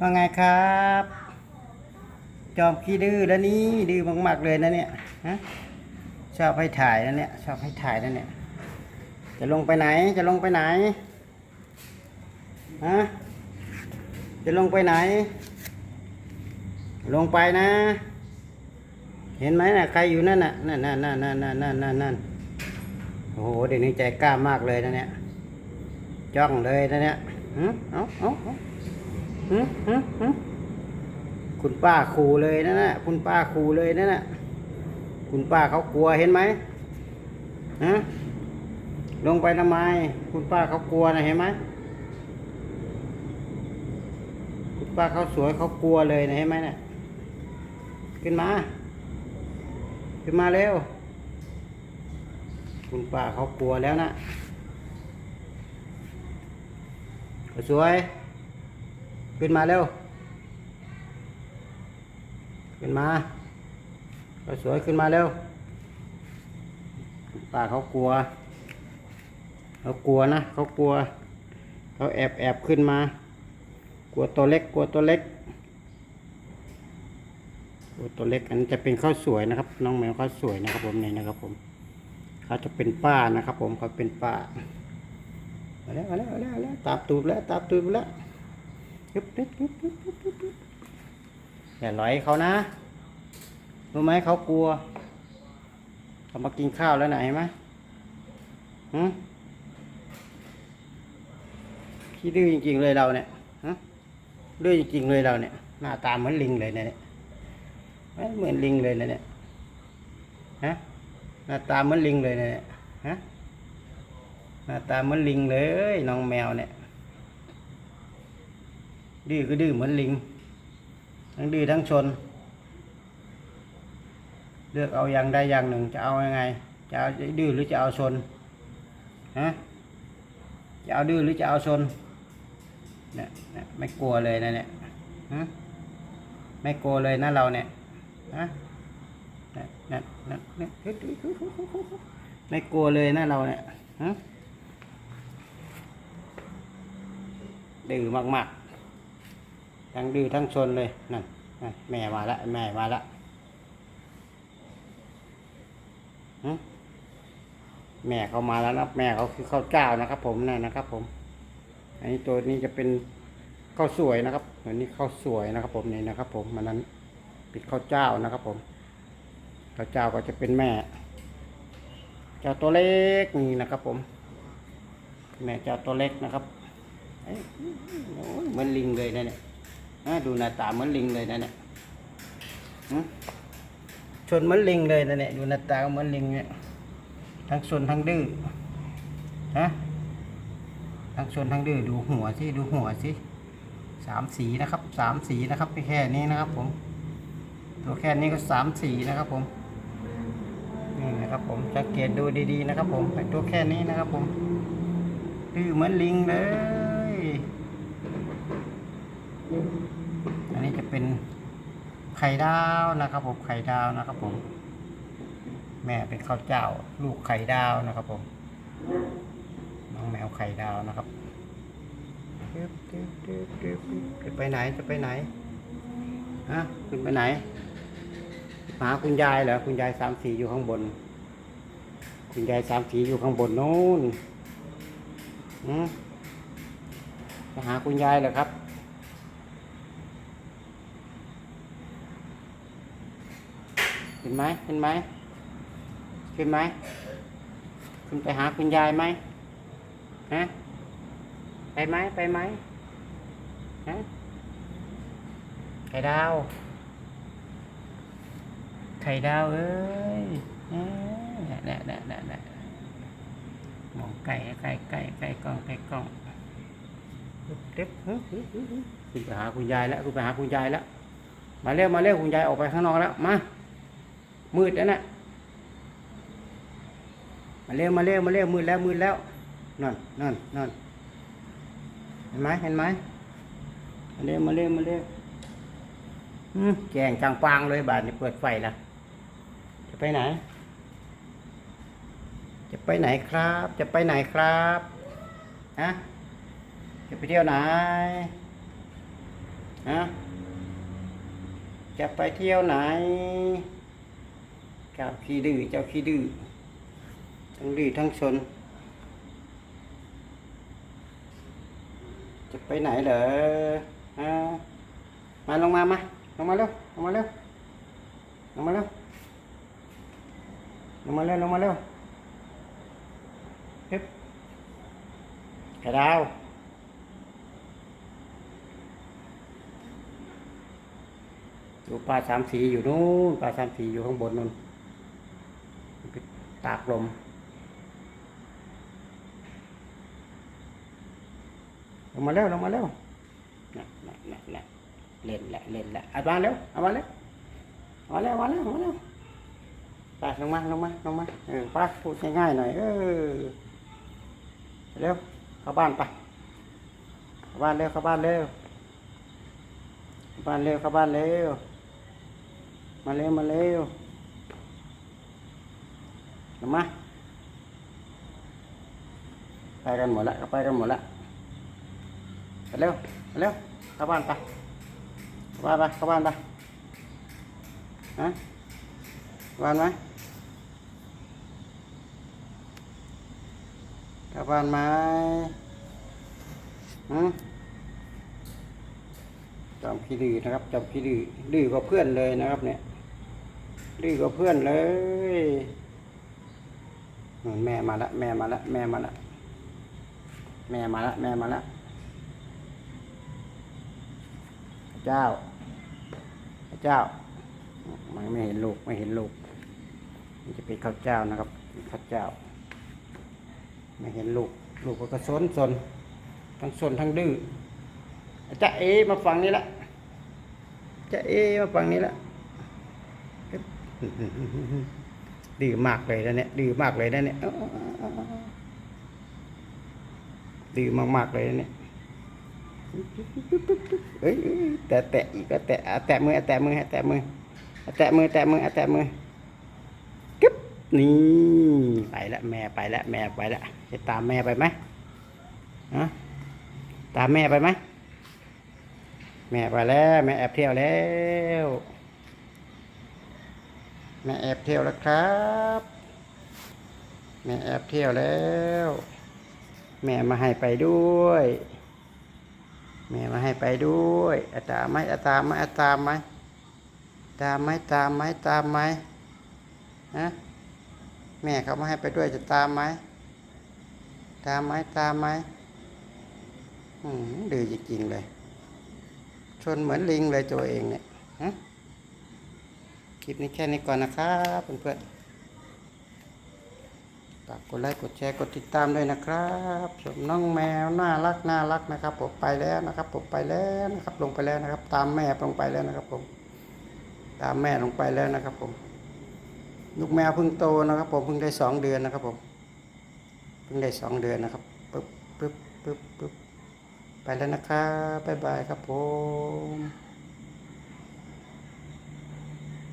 ว่าไงครับ จอมขี้ดื้อแล้วนี่ดื้อมากๆเลยนะเนี่ยฮะชอบให้ถ่ายนะเนี่ยชอบให้ถ่ายนะเนี่ย จะลงไปไหนจะลงไปไหนฮะจะลงไปไหน ลงไปนะ เห็นไหมน่ะใครอยู่นั่นน่ะนั่นนั่นนั่นนั่นนั่นนั่นนั่นนั่นโอ้โหเด็กนี้ใจกล้ามากเลยนะเนี่ยจ้องเลยนะเนี่ยหึเอาเอา เอาหึหึหึคุณป้าขู่เลยนะน่ะคุณป้าขู่เลยนะน่ะคุณป้าเขากลัวเห็นไหมฮะลงไปทำไม คุณป้าเขากลัวนะเห็นไหมคุณป้าเขาสวยเขากลัวเลยนะเห็นไหมเนี่ยขึ้นมา ขึ้นมาเร็ว คุณป้าเขากลัวแล้วนะสวย ขึ้นมาเร็ว ขึ้นมาสวยขึ้นมาเร็วคุณป้าเขากลัว เขากลัวนะเขากลัว เขาแอบแอบขึ้นมา กลัวตัวเล็ก กลัวตัวเล็กโอ้ตัวเล็ก อันนี้จะเป็นข้าวสวยนะครับ น้องแมวข้าวสวยนะครับผมนี่นะครับผมเขาจะเป็นป้านะครับผมเขาเป็นป้ามาแล้วมาแล้วมาแล้วมาแล้วตาบตูบแล้วตาบตูบแล้ว บยึบยึบยึบยึบยึบยึบอย่าหลอยเขานะ รู้ไหมเขากลัวเขามากินข้าวแล้วไหนไหมหืมขี้ดื้อจริงๆเลยเราเนี่ยฮะดื้อจริงๆเลยเราเนี่ย หน้าตาเหมือนลิงเลยเนี่ยเหมือนลิงเลยนะเนี่ยฮะหน้าตาเหมือนลิงเลยนะเนี่ยฮะหน้าตาเหมือนลิงเลยน้องแมวเนี่ย ดื้อก็ดื้อเหมือนลิง ทั้งดื้อทั้งชน เลือกเอาอย่างใดอย่างหนึ่งจะเอายังไง จะเอาดื้อหรือจะเอาชนฮะจะเอาดื้อหรือจะเอาชนเนี่ยเนี่ยไม่กลัวเลยนะเนี่ยฮะไม่กลัวเลยนะเราเนี่ยนะนั่นนั่นนั่นนั่นไม่กลัวเลยนะเราเนี่ยฮะดื้อมากๆ ทั้งดื้อทั้งชนเลยนั่นแม่มาละแม่มาละแม่เขามาแล้วนะแม่เขาคือข้าวเจ้านะครับ ผมนั่นนะครับ ผม อันนี้ตัวนี้จะเป็นข้าวสวยนะครับอันนี้ข้าวสวยนะครับ ผมนี่นะครับ ผมมันนั้นปิดข้าวเจ้านะครับ ผมข้าวเจ้าก็จะเป็นแม่ เจ้าตัวเล็กนี่นะครับ ผม แม่เจ้าตัวเล็กนะครับเหมือนลิงเลยนะเนี่ย ดูหน้าตาเหมือนลิงเลยนะเนี่ยชนเหมือนลิงเลยนะเนี่ยดูหน้าตาเหมือนลิงเนี่ยทั้งชนทั้งดื้อฮะทั้งชนทั้งดื้อดูหัวสิดูหัวสิสามสีนะครับสามสีนะครับแค่นี้นะครับ ผม ตัวแค่นี้ก็สามสีนะครับผมนี่นะครับ ผมสังเกตดูดีๆนะครับ ผมตัวแค่นี้นะครับผมดื้อเหมือนลิงเลย ไข่ดาวนะครับผมไข่ดาวนะครับผม แม่เป็นข้าวเจ้า ลูกไข่ดาวนะครับผมน้องแมวไข่ดาวนะครับจึ๊บจึ๊บจึ๊บจึ๊บจะไปไหนจะไปไหนฮะขึ้นไปไหนหาคุณยายเหรอคุณยายสามสีอยู่ข้างบน คุณยายสามสีอยู่ข้างบนโน้นอืมจะหาคุณยายเหรอครับ ห็นไหมเห็นไหมขึ้นไหมขึ้นไปหาคุณยายไหมฮะไปไหมไปไหมฮะไข่ดาว ไข่ดาวเอ้ยเอ้ยเนี่ยเนี่ยเนี่ยเนี่ยเนี่ยมองไก่ไก่ไก่ไก่กล้องไก่กล้องเด็บฮึฮึฮึฮึคุณไปหาคุณยายแล้วคุณไปหาคุณยายแล้ว มาเร็วมาเร็วคุณยายออกไปข้างนอกแล้วมา มืดแล้วนะมาเร็วมาเร็วมาเร็วมืดแล้วมืดแล้วนั่นนั่นนั่นเห็นไหมเห็นไหมมาเร็วมาเร็วมาเร็วอืมแจงจังปางเลยบาทนี่เปิดไฟละจะไปไหน จะไปไหนครับ จะไปไหนครับฮะจะไปเที่ยวไหนฮะจะไปเที่ยวไหน เจ้าขี้ดื้อเจ้าขี้ดื้อทั้งดื้อทั้งสนจะไปไหนเหรอมาลงมามาลงมาเร็วลงมาเร็วลงมาเร็วลงมาเร็วลงมาเร็วฮึบไข่ดาวอยู่ปลาสามสีอยู่นู้นปลาสามสีอยู่ข้างบนนู้น ปตากลม ลงมาเร็วลงมาเร็วนะนะนะนะเล่นแหละเล่นแหละเอามาเร็วเอามาเร็วเอามาเร็วเอามาเร็วเอามาเร็วไปลงมาลงมาลงมาเออป้าพูดง่ายๆหน่อยเออเร็วเข้าบ้านไปเข้าบ้านเร็วเข้าบ้านเร็วเข้าบ้านเร็วเข้าบ้านเร็วมาเร็วมาเร็ว ลงมาไปกันหมดละก็ไปกันหมดละไปเร็วไปเร็วเข้าบ้านไปเข้าบ้านไปเข้าบ้านไปฮะเข้าบ้านไหมเข้าบ้านไหมหืมจอมขี้ดื้อนะครับจอมขี้ดื้อดื้อกว่าเพื่อนเลยนะครับเนี่ยดื้อกว่าเพื่อนเลย แม่มาละแม่มาละแม่มาละแม่มาละแม่มาละเจ้าเจ้ามันไม่เห็นลูกไม่เห็นลูกมันจะเป็นข้าวเจ้านะครับข้าวเจ้า ไม่เห็นลูก ลูกก็กระสนสนทั้งสนทั้งดื้อจะเอมาฟังนี้ละจะเอมาฟังนี้ละ ดื้อมากเลยนะเนี่ยดื้อมากเลยนะเนี่ยดื้อมากๆเลยนะเนี่ยเอ้ยแตะแตะอีกแล้วแตะอ่แตะมือแตะมือแตะมือแตะมือแตะมือแตะมือกึ๊บนี่ไปละแม่ไปละแม่ไปละจะตามแม่ไปไหมฮะตามแม่ไปไหมแม่ไปแล้วแม่แอบเที่ยวแล้ว แม่แอบเที่ยวแล้วครับ แม่แอบเที่ยวแล้ว แม่มาให้ไปด้วย แม่มาให้ไปด้วยอาตามไหมอาตามไหมอาตามไหมตามไหมตามไหมตามไหมฮะแม่เขามาให้ไปด้วยจะตามไหมตามไหมตามไหมอืมดื้อจริงๆเลย ชนเหมือนลิงเลยตัวเองเนี่ยฮะ ลิปนี้แค่นี้ก่อนนะครับเพื่อนๆฝากกดไลค์กดแชร์กดติดตามด้วยนะครับส่วนน้องแมวน่ารักน่ารักนะครับ ผมไปแล้วนะครับ ผมไปแล้วนะครับ ลงไปแล้วนะครับ ตามแม่ลงไปแล้วนะครับ ผม ตามแม่ลงไปแล้วนะครับ ผมลูกแมวเพิ่งโตนะครับ ผมเพิ่งได้สองเดือนนะครับ ผมเพิ่งได้สองเดือนนะครับปึ๊บปึ๊บปึ๊บปึ๊บไปแล้วนะครับบ๊ายบายครับผม